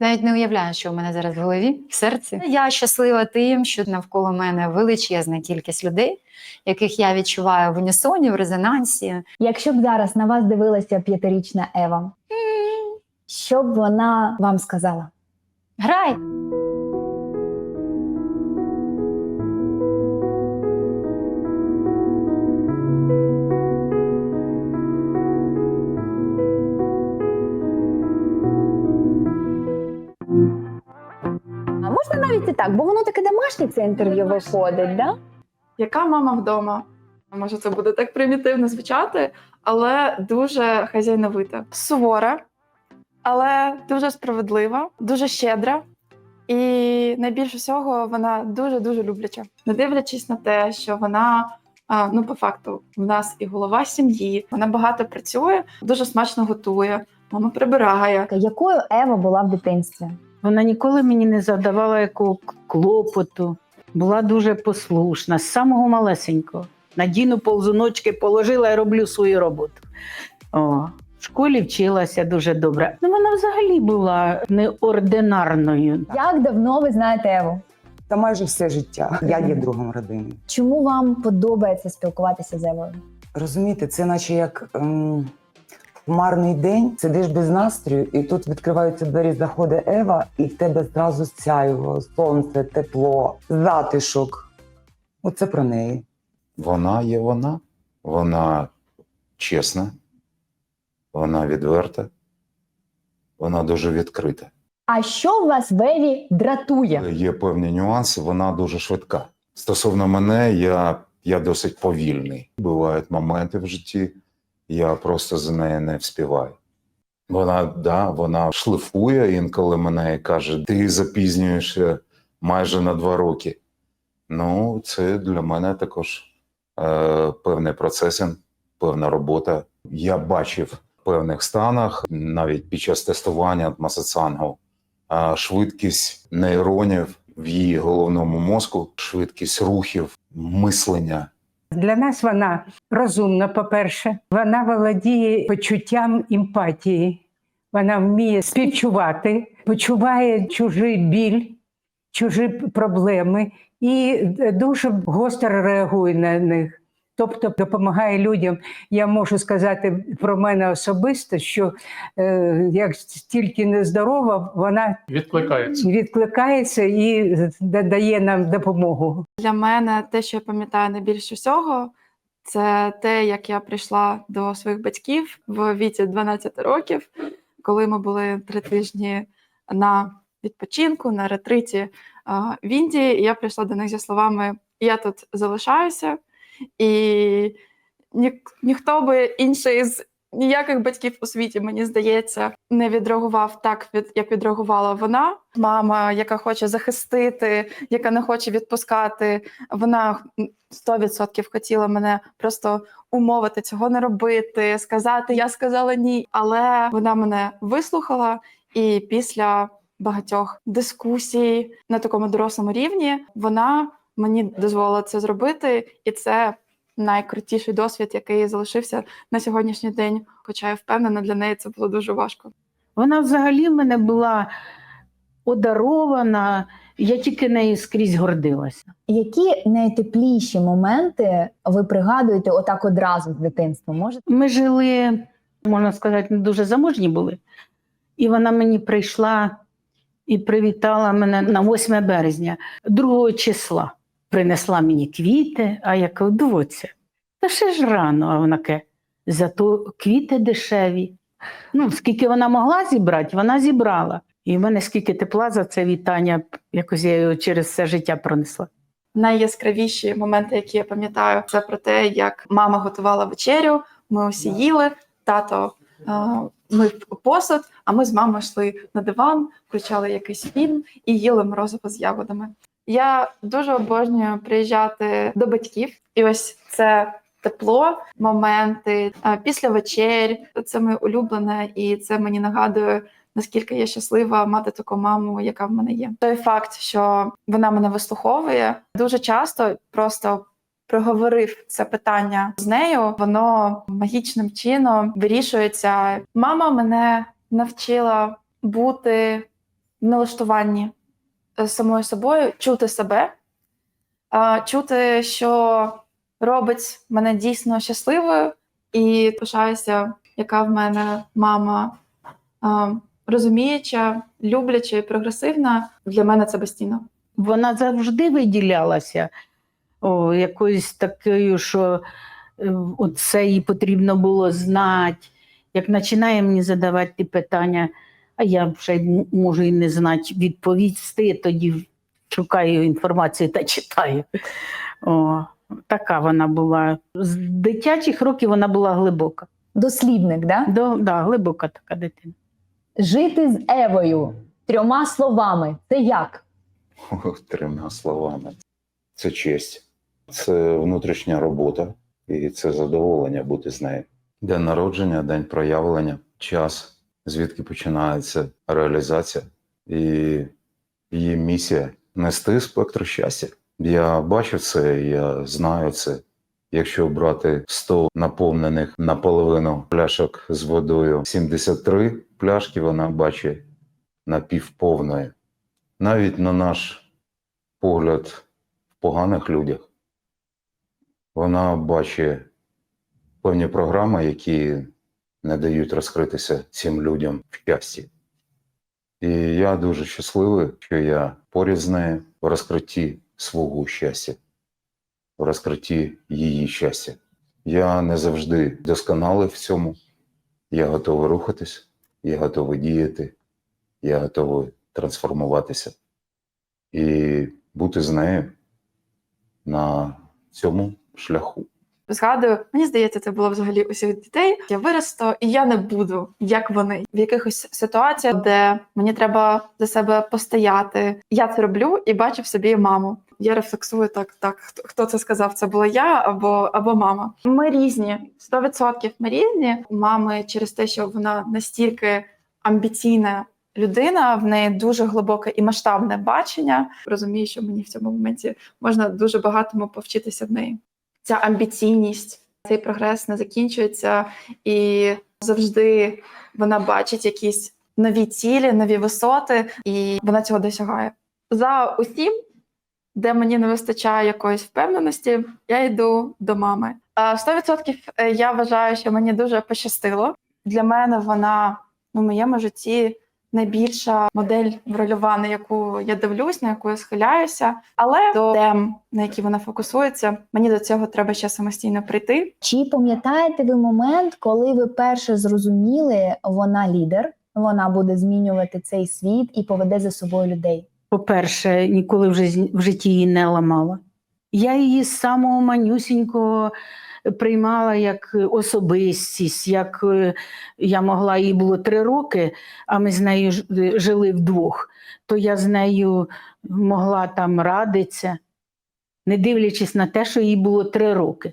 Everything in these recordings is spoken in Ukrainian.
Навіть не уявляю, що у мене зараз в голові, в серці. Я щаслива тим, що навколо мене величезна кількість людей, яких я відчуваю в унісоні, в резонансі. Якщо б зараз на вас дивилася п'ятирічна Ева, що б вона вам сказала? Грай! Так, бо воно таке домашнє це інтерв'ю виходить, да? Яка мама вдома? Може, це буде так примітивно звучати, але дуже хазяйновита. Сувора, але дуже справедлива, дуже щедра. І найбільше всього вона дуже дуже любляча. Не дивлячись на те, що вона а, ну по факту в нас і голова сім'ї, вона багато працює, дуже смачно готує, мама прибирає. Якою Ева була в дитинстві? Вона ніколи мені не завдавала якого клопоту, була дуже послушна з самого малесенького. Надійну ползуночки положила і роблю свою роботу. О, в школі вчилася дуже добре. Ну, вона взагалі була неординарною. Як давно ви знаєте Еву? Та майже все життя. Я є другом родини. Чому вам подобається спілкуватися з Евою? Розумієте, це наче як ем, хмарний день, сидиш без настрою, і тут відкриваються двері, заходить Ева, і в тебе зразу сяйво, сонце, тепло, затишок. Оце про неї. Вона є вона, вона чесна, вона відверта, вона дуже відкрита. А що вас в Еві дратує? Є певні нюанси, вона дуже швидка. Стосовно мене, я, я досить повільний. Бувають моменти в житті, я просто за нею не вспіваю. Вона, да, вона шлифує інколи мене і каже: ти запізнюєшся майже на два роки. Ну, це для мене також е, певний процесінг, певна робота. Я бачив в певних станах, навіть під час тестування масацангу, а швидкість нейронів в її головному мозку, швидкість рухів, мислення. Для нас вона розумна, по-перше, вона володіє почуттям емпатії, вона вміє співчувати, почуває чужий біль, чужі проблеми і дуже гостро реагує на них. Тобто допомагає людям. Я можу сказати про мене особисто, що е, як тільки нездорова, вона Відкликається. відкликається і дає нам допомогу. Для мене те, що я пам'ятаю найбільше всього, це те, як я прийшла до своїх батьків в віці 12 років, коли ми були три тижні на відпочинку, на ретриті в Індії. І я прийшла до них зі словами: Я тут залишаюся, і ні, ніхто би інший з ніяких батьків у світі, мені здається, не відреагував так, від, як відреагувала вона. Мама, яка хоче захистити, яка не хоче відпускати. Вона 100% хотіла мене просто умовити цього не робити, сказати Я сказала ні. Але вона мене вислухала, і після багатьох дискусій на такому дорослому рівні вона мені дозволила це зробити, і це найкрутіший досвід, який залишився на сьогоднішній день. Хоча я впевнена, для неї це було дуже важко. Вона взагалі в мене була одарована, я тільки нею скрізь гордилася. Які найтепліші моменти ви пригадуєте отак одразу з дитинства? Можете? Ми жили, можна сказати, не дуже заможні були. І вона мені прийшла і привітала мене на 8 березня, 2 числа. Принесла мені квіти, а я кажу, дивіться, та ще ж рано, а вона каже, зато квіти дешеві. Ну, скільки вона могла зібрати, вона зібрала. І в мене скільки тепла за це вітання, якось я його через все життя пронесла. Найяскравіші моменти, які я пам'ятаю, це про те, як мама готувала вечерю. Ми усі їли, тато е, мив посуд, а ми з мамою йшли на диван, включали якийсь фільм і їли морозиво з ягодами. Я дуже обожнюю приїжджати до батьків, і ось це тепло, моменти після вечер. Це моє улюблене, і це мені нагадує. Наскільки я щаслива мати таку маму, яка в мене є. Той факт, що вона мене вислуховує, дуже часто просто проговорив це питання з нею, воно магічним чином вирішується. Мама мене навчила бути налаштуванні е, з самою собою, чути себе, чути, що робить мене дійсно щасливою, і пишаюся, яка в мене мама розуміюча, любляча і прогресивна. Для мене це безцінно. Вона завжди виділялася якоюсь такою, що е, це їй потрібно було знати. Як починає мені задавати ті питання, а я вже можу і не знати відповісти, тоді шукаю інформацію та читаю. О, така вона була. З дитячих років вона була глибока. Дослідник, да? До, да, глибока така дитина. Жити з Евою трьома словами. Це як? Трьома словами. Це честь, це внутрішня робота і це задоволення бути з нею. День народження, день проявлення, час, звідки починається реалізація і її місія нести спектр щастя. Я бачу це, я знаю це. Якщо брати 100 наповнених наполовину пляшок з водою, 73 пляшки вона бачить напівповною. Навіть на наш погляд в поганих людях, вона бачить певні програми, які не дають розкритися цим людям в щасті. І я дуже щасливий, що я поряд з нею в розкритті свого щастя, в розкритті її щастя. Я не завжди досконалий в цьому. Я готовий рухатись, я готовий діяти, я готовий трансформуватися і бути з нею на цьому шляху. Згадую, мені здається, це було взагалі усіх дітей. Я виросту, і я не буду, як вони, в якихось ситуаціях, де мені треба за себе постояти. Я це роблю і бачу в собі маму. Я рефлексую так, так хто, це сказав? Це була я або, або мама. Ми різні, 100% ми різні. Мами через те, що вона настільки амбіційна людина, в неї дуже глибоке і масштабне бачення. Розумію, що мені в цьому моменті можна дуже багатому повчитися в неї ця амбіційність, цей прогрес не закінчується, і завжди вона бачить якісь нові цілі, нові висоти, і вона цього досягає. За усім, де мені не вистачає якоїсь впевненості, я йду до мами. 100% я вважаю, що мені дуже пощастило. Для мене вона в моєму житті найбільша модель рольова, на яку я дивлюсь, на яку я схиляюся. Але до тем, на які вона фокусується, мені до цього треба ще самостійно прийти. Чи пам'ятаєте ви момент, коли ви перше зрозуміли, вона лідер, вона буде змінювати цей світ і поведе за собою людей? По-перше, ніколи в житті, в житті її не ламала. Я її з самого манюсінького приймала як особистість, як е, я могла, їй було три роки, а ми з нею е, жили вдвох, то я з нею могла там радитися, не дивлячись на те, що їй було три роки.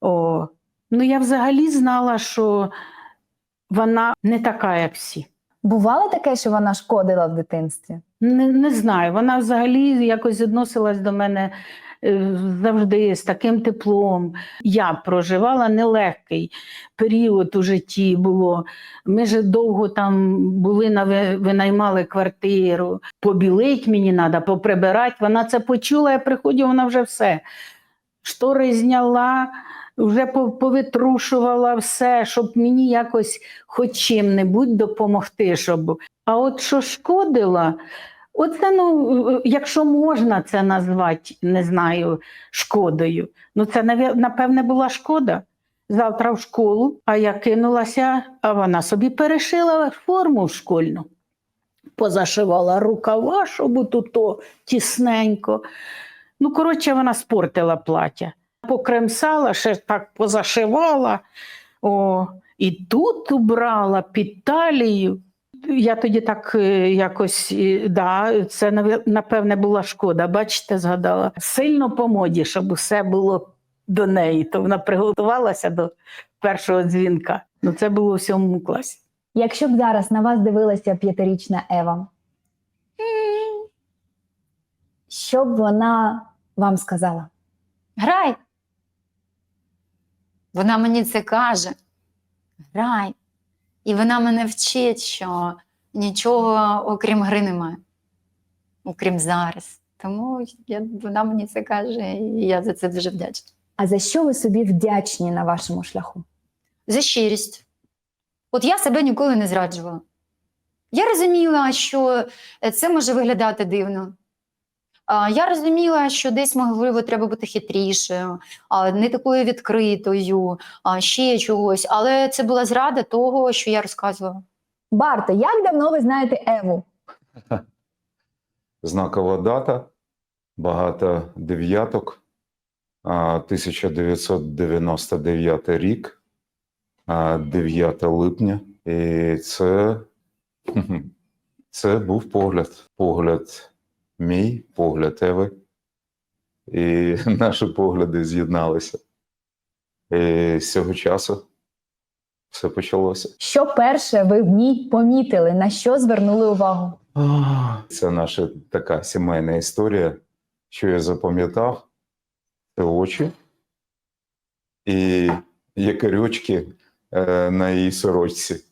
О, ну я взагалі знала, що вона не така, як всі. Бувало таке, що вона шкодила в дитинстві? Не, не знаю, вона взагалі якось відносилась до мене завжди з таким теплом. Я проживала нелегкий період у житті було. Ми ж довго там були, винаймали квартиру, побілить мені треба, поприбирати. Вона це почула, я приходжу, вона вже все. Штори зняла, вже повитрушувала все, щоб мені якось хоч чим-небудь допомогти. Щоб... А от що шкодила, оце, ну, якщо можна це назвати, не знаю, шкодою, ну це, напевне, була шкода. Завтра в школу, а я кинулася, а вона собі перешила форму школьну. Позашивала рукава, щоб тут то тісненько. Ну, коротше, вона спортила плаття. Покремсала, ще так позашивала. О, і тут убрала під талію. Я тоді так е, якось, е, да, це напевне була шкода. Бачите, згадала. Сильно по моді, щоб усе було до неї. То вона приготувалася до першого дзвінка. Ну, це було в сьомому класі. Якщо б зараз на вас дивилася п'ятирічна Ева, що б вона вам сказала? Грай. Вона мені це каже. Грай. І вона мене вчить, що нічого окрім гри немає, окрім зараз. Тому я, вона мені це каже, і я за це дуже вдячна. А за що ви собі вдячні на вашому шляху? За щирість. От я себе ніколи не зраджувала. Я розуміла, що це може виглядати дивно. Я розуміла, що десь, можливо, треба бути хитрішою, не такою відкритою, а, ще чогось. Але це була зрада того, що я розказувала. Барто, як давно ви знаєте Еву? Знакова дата, багато дев'яток. 1999 рік, 9 липня. І це, це був погляд. Погляд мій, погляд Еви. І наші погляди з'єдналися. І з цього часу все почалося. Що перше ви в ній помітили? На що звернули увагу? Це наша така сімейна історія, що я запам'ятав, це очі і якорючки е, на її сорочці.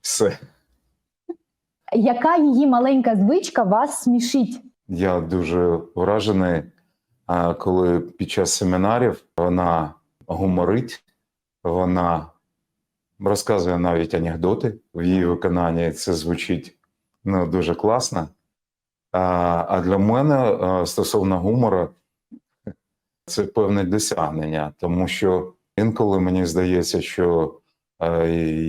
Все. Яка її маленька звичка вас смішить? Я дуже вражений, коли під час семінарів вона гуморить, вона розказує навіть анекдоти в її виконанні. Це звучить ну, дуже класно. А, для мене стосовно гумору, це певне досягнення, тому що інколи мені здається, що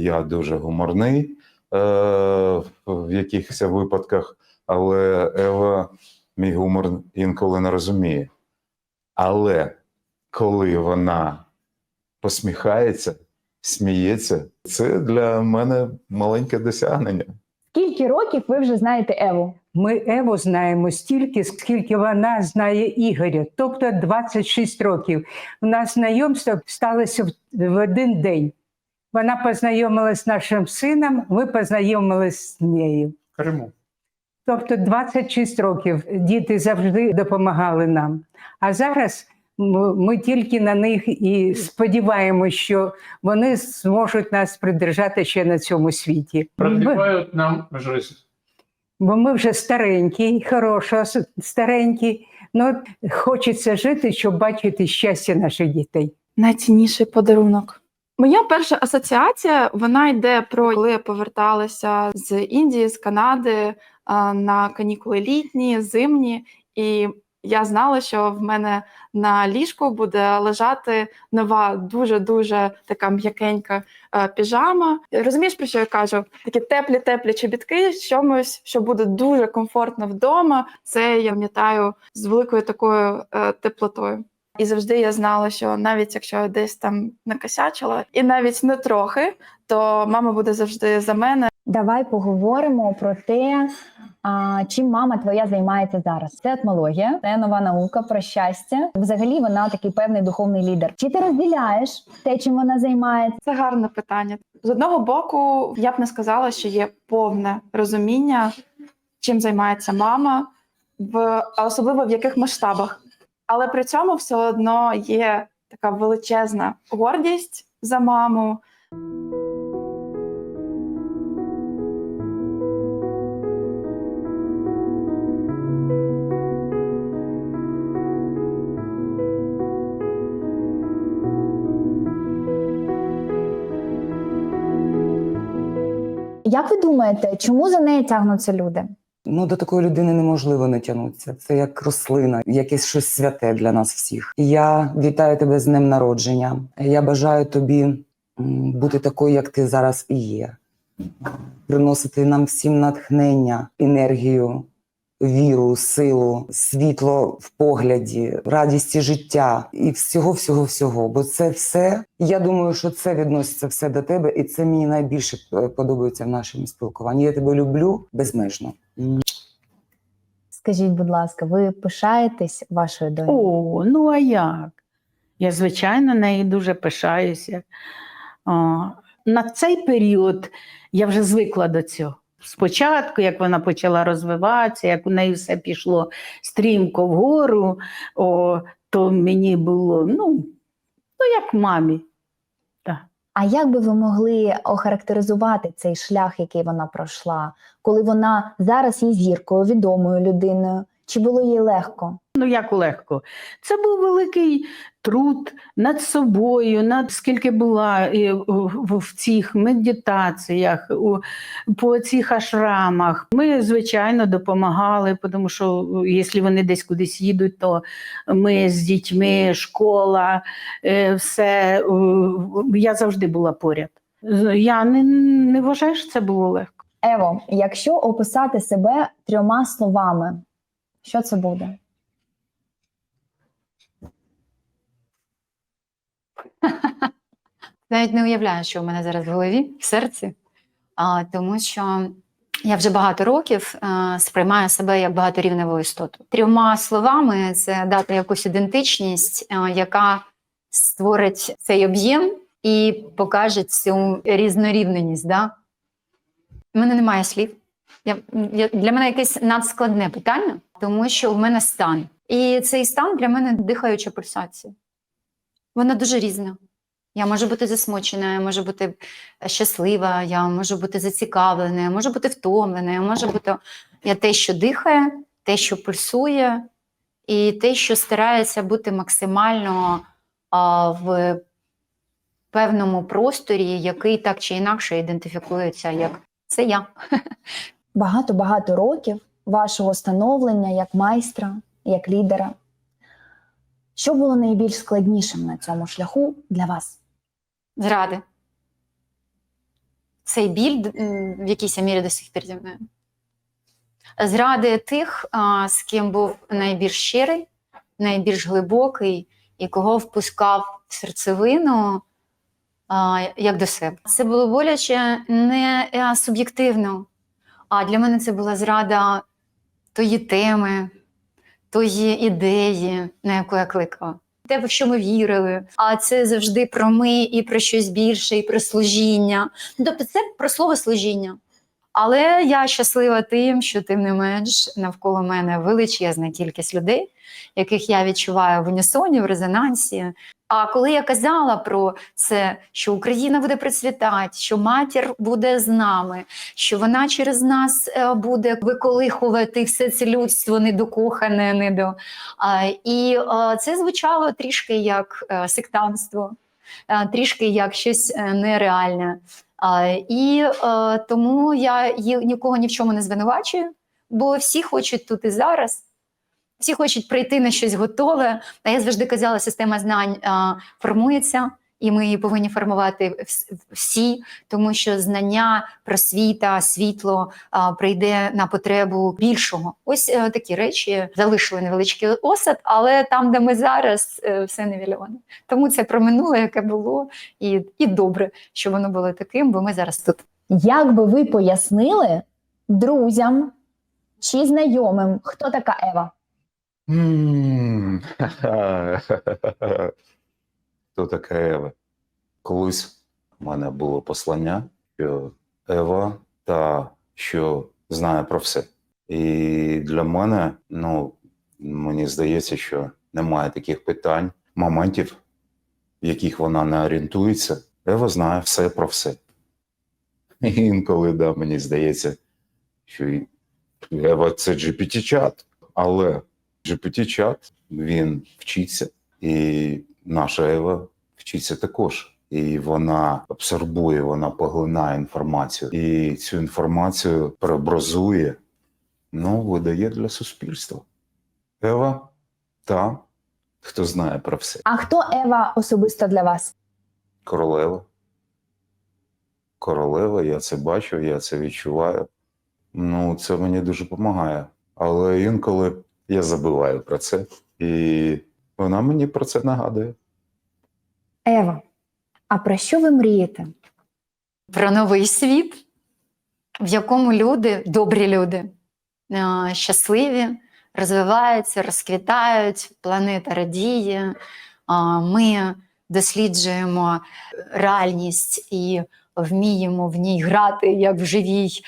я дуже гуморний в якихось випадках, але Ева мій гумор інколи не розуміє. Але коли вона посміхається, сміється, це для мене маленьке досягнення. Скільки років ви вже знаєте Еву? Ми Еву знаємо стільки, скільки вона знає Ігоря, тобто 26 років. У нас знайомство сталося в- в один день. Вона познайомилась з нашим сином, ми познайомились з нею. Криму. Тобто 26 років діти завжди допомагали нам. А зараз ми тільки на них і сподіваємося, що вони зможуть нас придержати ще на цьому світі. Ми- нам жизнь. Бо ми вже старенькі, хорошо, старенькі. Ну, хочеться жити, щоб бачити щастя наших дітей. найцінніший подарунок. Моя перша асоціація вона йде про коли я поверталася з Індії, з Канади на канікули літні, зимні, і я знала, що в мене на ліжку буде лежати нова, дуже дуже така м'якенька піжама. Розумієш, про що я кажу? Такі теплі, теплі чобітки, чомусь, що буде дуже комфортно вдома. Це я пам'ятаю з великою такою е, теплотою. І завжди я знала, що навіть якщо я десь там накосячила, і навіть не трохи, то мама буде завжди за мене. Давай поговоримо про те, а, чим мама твоя займається зараз. Це етмологія, це нова наука про щастя. Взагалі вона такий певний духовний лідер. Чи ти розділяєш те, чим вона займається? Це гарне питання. З одного боку, я б не сказала, що є повне розуміння, чим займається мама, в а особливо в яких масштабах. Але при цьому все одно є така величезна гордість за маму. Як ви думаєте, чому за нею тягнуться люди? Ну, до такої людини неможливо не тягнутися. Це як рослина, якесь щось святе для нас всіх. Я вітаю тебе з днем народження. Я бажаю тобі бути такою, як ти зараз і є. Приносити нам всім натхнення, енергію, віру, силу, світло в погляді, радісті життя і всього, всього, всього. Бо це все. Я думаю, що це відноситься все до тебе, і це мені найбільше е, подобається в нашому спілкуванні. Я тебе люблю безмежно. Скажіть, будь ласка, ви пишаєтесь вашою донькою? О, ну а як? Я, звичайно, нею дуже пишаюся. О, на цей період я вже звикла до цього. Спочатку, як вона почала розвиватися, як у неї все пішло стрімко вгору, о, то мені було, ну, ну як мамі. Так. А як би ви могли охарактеризувати цей шлях, який вона пройшла, коли вона зараз є зіркою, відомою людиною? Чи було їй легко? Ну як легко. Це був великий труд над собою, над скільки була в, в цих медитаціях, по цих ашрамах. Ми, звичайно, допомагали, тому що якщо вони десь кудись їдуть, то ми з дітьми, школа, е, все. е, Я завжди була поряд. Я не, не вважаю, що це було легко. Ево, якщо описати себе трьома словами, що це буде? Навіть не уявляю, що в мене зараз в голові, в серці, а, тому що я вже багато років а, сприймаю себе як багаторівневу істоту. Трьома словами це дати якусь ідентичність, а, яка створить цей об'єм і покаже цю різнорівненість. Да? У мене немає слів. Я, я, для мене якесь надскладне питання, тому що в мене стан. І цей стан для мене дихаюча пульсація. Вона дуже різна. Я можу бути засмучена, я можу бути щаслива, я можу бути зацікавлена, я можу бути втомлена, я можу бути я те, що дихає, те, що пульсує, і те, що старається бути максимально а, в певному просторі, який так чи інакше ідентифікується як це я. Багато-багато років вашого становлення як майстра, як лідера. Що було найбільш складнішим на цьому шляху для вас? Зради. Цей біль в якійсь мірі до сих пір зі мною. Зради тих, з ким був найбільш щирий, найбільш глибокий і кого впускав в серцевину як до себе. Це було боляче не суб'єктивно, а для мене це була зрада тої теми, тої ідеї, на яку я кликала. Те, в що ми вірили, а це завжди про ми і про щось більше, і про служіння. Ну, Тобто, це про слово служіння. Але я щаслива тим, що тим не менш навколо мене величезна кількість людей, яких я відчуваю в унісоні, в резонансі. А коли я казала про це, що Україна буде процвітати, що матір буде з нами, що вона через нас е, буде виколихувати все це людство недокохане, недо. І це звучало трішки як е, сектантство, е, трішки як щось нереальне. І тому я нікого ні в чому не звинувачую, бо всі хочуть тут і зараз. Всі хочуть прийти на щось готове. А я завжди казала, система знань а, формується, і ми її повинні формувати всі, тому що знання, просвіта, світло а, прийде на потребу більшого. Ось е, такі речі залишили невеличкий осад, але там, де ми зараз, е, все невільоване. Тому це про минуле, яке було, і, і добре, що воно було таким, бо ми зараз тут. Як би ви пояснили друзям чи знайомим, хто така Ева? Хто така Ева? Колись в мене було послання, що Ева та що знає про все. І для мене, ну, мені здається, що немає таких питань, моментів, в яких вона не орієнтується. Ева знає все про все. Інколи, да, мені здається, що Ева це GPT-чат, але GPT-чат, він вчиться, і наша Ева вчиться також. І вона абсорбує, вона поглинає інформацію. І цю інформацію преобразує, ну, видає для суспільства. Ева та, хто знає про все. А хто Ева особисто для вас? Королева. Королева, я це бачу, я це відчуваю. Ну, це мені дуже допомагає. Але інколи я забуваю про це. І вона мені про це нагадує. Ева, а про що ви мрієте? про новий світ, в якому люди, добрі люди, щасливі, розвиваються, розквітають, планета радіє. Ми досліджуємо реальність і вміємо в ній грати як в живій е,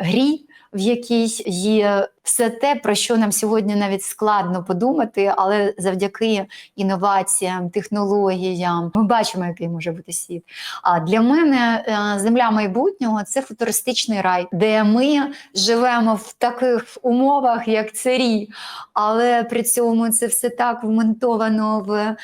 грі, в якій є все те, про що нам сьогодні навіть складно подумати, але завдяки інноваціям, технологіям ми бачимо, який може бути світ. А для мене е, земля майбутнього це футуристичний рай, де ми живемо в таких умовах, як царі, але при цьому це все так вмонтовано в, е,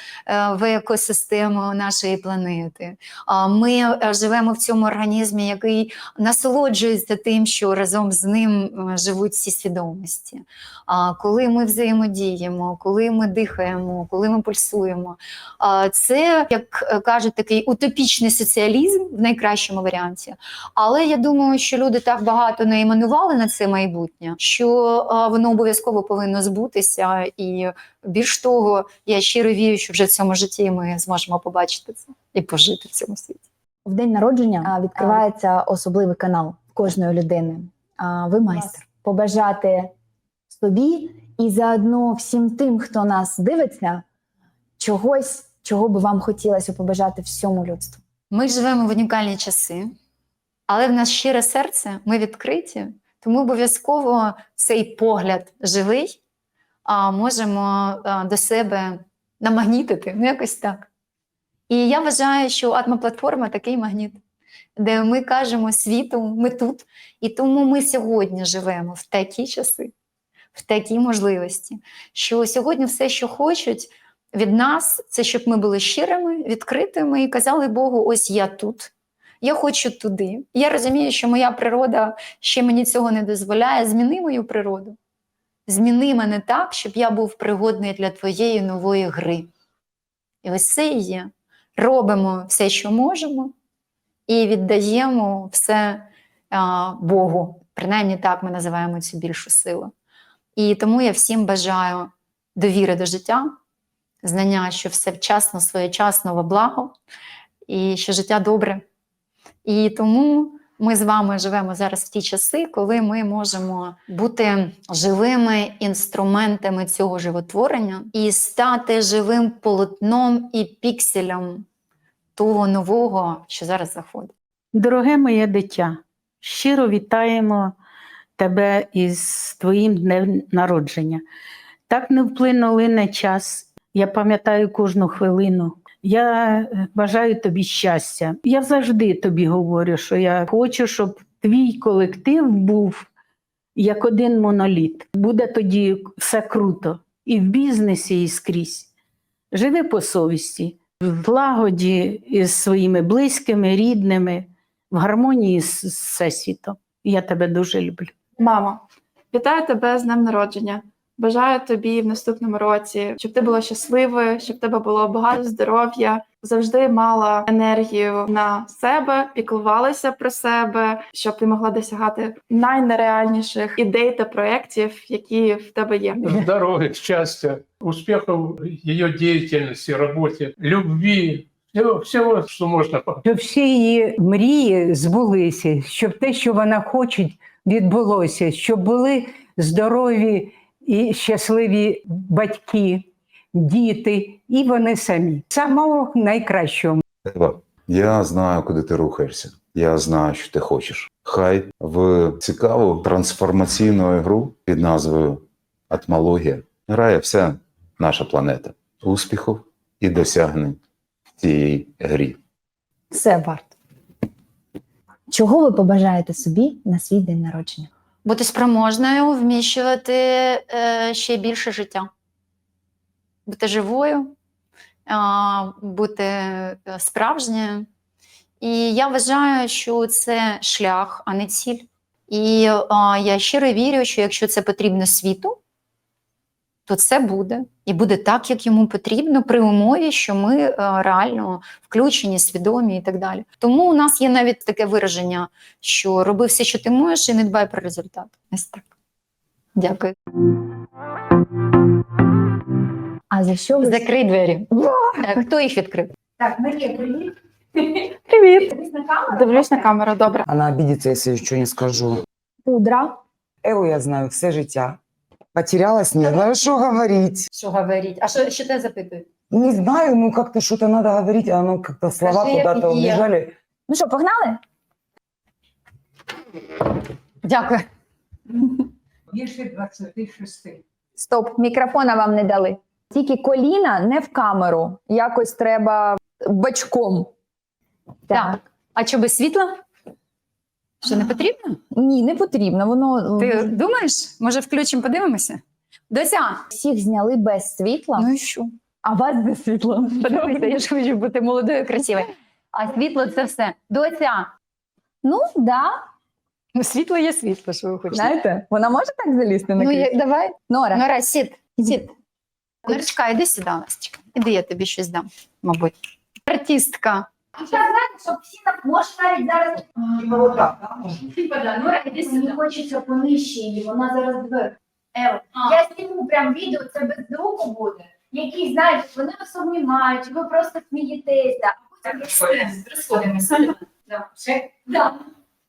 в екосистему нашої планети. А Ми е, живемо в цьому організмі, який насолоджується тим, що разом з ним живуть всі свідомості. А коли ми взаємодіємо, коли ми дихаємо, коли ми пульсуємо, а, це, як е, кажуть, такий утопічний соціалізм в найкращому варіанті. Але я думаю, що люди так багато наіменували на це майбутнє, що воно обов'язково повинно збутися. І більш того, я щиро вірю, що вже в цьому житті ми зможемо побачити це і пожити в цьому світі. В день народження відкривається особливий канал кожної людини. А, ви майстер. Побажати собі і заодно всім тим, хто нас дивиться, чогось, чого би вам хотілося побажати всьому людству. Ми живемо в унікальні часи, але в нас щире серце, ми відкриті, тому обов'язково цей погляд живий а, можемо до себе намагнітити, ну якось так. І я вважаю, що атмоплатформа такий магніт, де ми кажемо світу, ми тут. І тому ми сьогодні живемо в такі часи, в такій можливості, що сьогодні все, що хочуть, від нас це щоб ми були щирими, відкритими і казали Богу: ось я тут. Я хочу туди. Я розумію, що моя природа ще мені цього не дозволяє. Зміни мою природу. Зміни мене так, щоб я був пригодний для твоєї нової гри. І ось це і є. Робимо все, що можемо, і віддаємо все а, Богу. Принаймні так ми називаємо цю більшу силу. І тому я всім бажаю довіри до життя, знання, що все вчасно, своєчасно во благо, і що життя добре. І тому ми з вами живемо зараз в ті часи, коли ми можемо бути живими інструментами цього животворення і стати живим полотном і пікселем того нового, що зараз заходить. Дороге моє дитя, щиро вітаємо тебе із твоїм днем народження. Так невплинно лине час. Я пам'ятаю кожну хвилину. Я е, бажаю тобі щастя. Я завжди тобі говорю, що я хочу, щоб твій колектив був як один моноліт. Буде тоді все круто і в бізнесі, і скрізь. Живи по совісті, в лагоді із своїми близькими, рідними, в гармонії з всесвітом. Я тебе дуже люблю. Мама, вітаю тебе з днем народження. Бажаю тобі в наступному році, щоб ти була щасливою, щоб тебе було багато здоров'я, завжди мала енергію на себе, піклувалася про себе, щоб ти могла досягати найнереальніших ідей та проєктів, які в тебе є. Здоровья, счастья, успехов в ее деятельности, работе, любви, всего, всего, что можно. Щоб всі її мрії збулися, щоб те, що вона хоче, відбулося, щоб були здорові і щасливі батьки, діти, і вони самі. Самого найкращого. Ева, я знаю, куди ти рухаєшся. Я знаю, що ти хочеш. Хай в цікаву трансформаційну гру під назвою Атмологія грає вся наша планета. Успіхів і досягнень в цій грі. Все варто. Чого ви побажаєте собі на свій день народження? Бути спроможною вміщувати е, ще більше життя, бути живою, е, бути справжньою. І я вважаю, що це шлях, а не ціль. І е, я щиро вірю, що якщо це потрібно світу, то це буде. І буде так, як йому потрібно, при умові, що ми е, реально включені, свідомі і так далі. Тому у нас є навіть таке вираження, що роби все, що ти можеш, і не дбай про результат. Ось так. Дякую. А за що ви Закрий двері. Хто їх відкрив? так, Марія, привіт. Привіт! Дивлюсь на камеру, добре. Вона обидится, если еще не скажу. Пудра. Еву я знаю все життя. Потерялась, не знаю, что говорить. Що говорить? А що, що те запитують? Не знаю, ну как-то что-то надо говорить, а оно как-то слова Скажи, куда-то як є. убежали. Ну що, погнали? Дякую. більше 26. Стоп, мікрофона вам не дали. Тільки коліна не в камеру. Якось треба бачком. Так. А що без світла? Що не потрібно? Ні, не потрібно. Воно Ти думаєш? Може, включимо, подивимося? Дося, всіх зняли без світла, ну і що? а вас без світла. Подивися, я ж хочу бути молодою, красивою. А світло це все. Доця, Ну, да, ну світло є світло, що ви хочете. знаєте, вона може так залізти на Ну, крісло? я, давай. Нора, Нора, сід, сід. Норочка, іди сюди, Настя. Іди, я тобі щось дам, мабуть. Артистка. Щоб всі так може навіть зараз. Нора, іди Мені хочеться понижче її, вона зараз двер. Ева, я зніму прям відео, це без звуку буде. Які, знаєте, вони вас обнімають, ви просто смієтеся. а потім- Розходимося. Да. Да.